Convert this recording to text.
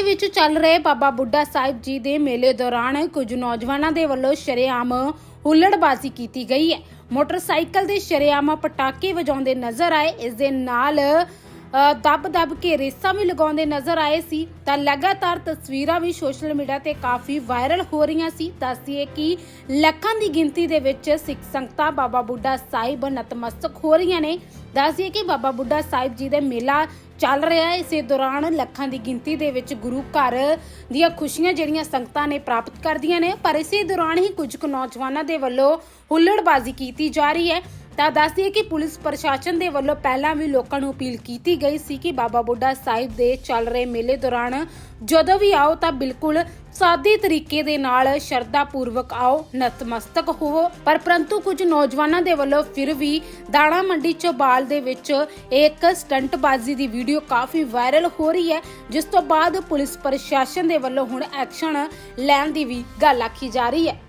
ਦੇ ਵਿੱਚ ਚੱਲ ਰਹੇ ਬਾਬਾ ਬੁੱਢਾ ਸਾਹਿਬ ਜੀ ਦੇ ਮੇਲੇ ਦੌਰਾਨ ਕੁਝ ਨੌਜਵਾਨਾਂ ਦੇ ਵੱਲੋਂ ਸ਼ਰੇਆਮ ਹੁੱਲੜਬਾਜ਼ੀ ਕੀਤੀ ਗਈ ਹੈ। ਮੋਟਰਸਾਈਕਲ ਦੇ ਸ਼ਰੇਆਮ ਪਟਾਕੇ ਵਜਾਉਂਦੇ ਨਜ਼ਰ ਆਏ। ਇਸ ਦੇ ਨਾਲ ਦੱਬ-ਦੱਬ ਕੇ ਰੇਸਾਂ ਵੀ ਲਗਾਉਂਦੇ ਨਜ਼ਰ ਆਏ ਸੀ। ਤਾਂ ਲਗਾਤਾਰ ਤਸਵੀਰਾਂ ਵੀ ਸੋਸ਼ਲ ਮੀਡੀਆ ਤੇ ਕਾਫੀ ਵਾਇਰਲ ਹੋ ਰਹੀਆਂ ਸੀ। ਦੱਸਦੀਏ ਕਿ ਲੱਖਾਂ ਦੀ ਗਿਣਤੀ ਦੇ ਵਿੱਚ ਸਿੱਖ ਸੰਗਤਾਂ ਬਾਬਾ ਬੁੱਢਾ ਸਾਹਿਬ ਨਤਮਸਤਕ ਹੋ ਰਹੀਆਂ ਨੇ। ਦੱਸਦੀਏ ਕਿ ਬਾਬਾ ਬੁੱਢਾ ਸਾਹਿਬ ਜੀ ਦਾ ਮੇਲਾ ਚੱਲ ਰਿਹਾ ਹੈ। ਇਸੇ ਦੌਰਾਨ ਲੱਖਾਂ ਦੀ ਗਿਣਤੀ ਦੇ ਵਿੱਚ ਗੁਰੂ ਘਰ ਦੀਆਂ ਖੁਸ਼ੀਆਂ ਜਿਹੜੀਆਂ ਸੰਗਤਾਂ ਨੇ ਪ੍ਰਾਪਤ ਕਰਦੀਆਂ ਨੇ, ਪਰ ਇਸੇ ਦੌਰਾਨ ਹੀ ਕੁਝ ਕੁ ਨੌਜਵਾਨਾਂ ਦੇ ਵੱਲੋਂ ਹੁੱਲੜਬਾਜ਼ੀ ਕੀਤੀ ਜਾ ਰਹੀ ਹੈ। ਤਾਂ ਦੱਸਦੀ ਹੈ ਕਿ ਪੁਲਿਸ ਪ੍ਰਸ਼ਾਸਨ ਦੇ ਵੱਲੋਂ ਪਹਿਲਾਂ ਵੀ ਲੋਕਾਂ ਨੂੰ ਅਪੀਲ ਕੀਤੀ ਗਈ ਸੀ ਕਿ ਬਾਬਾ ਬੁੱਢਾ ਸਾਹਿਬ ਦੇ ਚੱਲ ਰਹੇ ਮੇਲੇ ਦੌਰਾਨ ਜਦੋਂ ਵੀ ਆਓ ਤਾਂ ਬਿਲਕੁਲ ਸਾਦੇ ਤਰੀਕੇ ਦੇ ਨਾਲ ਸ਼ਰਧਾ ਪੂਰਵਕ ਆਓ, ਨਤਮਸਤਕ ਹੋਵੋ। ਪਰ ਪਰੰਤੂ ਕੁਝ ਨੌਜਵਾਨਾਂ ਦੇ ਵੱਲੋਂ ਫਿਰ ਵੀ ਦਾਣਾ ਮੰਡੀ ਚੌਬਾਲ ਦੇ ਵਿੱਚ ਇੱਕ ਸਟੰਟਬਾਜ਼ੀ ਦੀ ਵੀਡੀਓ ਕਾਫੀ ਵਾਇਰਲ ਹੋ ਰਹੀ ਹੈ, ਜਿਸ ਤੋਂ ਬਾਅਦ ਪੁਲਿਸ ਪ੍ਰਸ਼ਾਸਨ ਦੇ ਵੱਲੋਂ ਹੁਣ ਐਕਸ਼ਨ ਲੈਣ ਦੀ ਵੀ ਗੱਲ ਆਖੀ ਜਾ ਰਹੀ ਹੈ।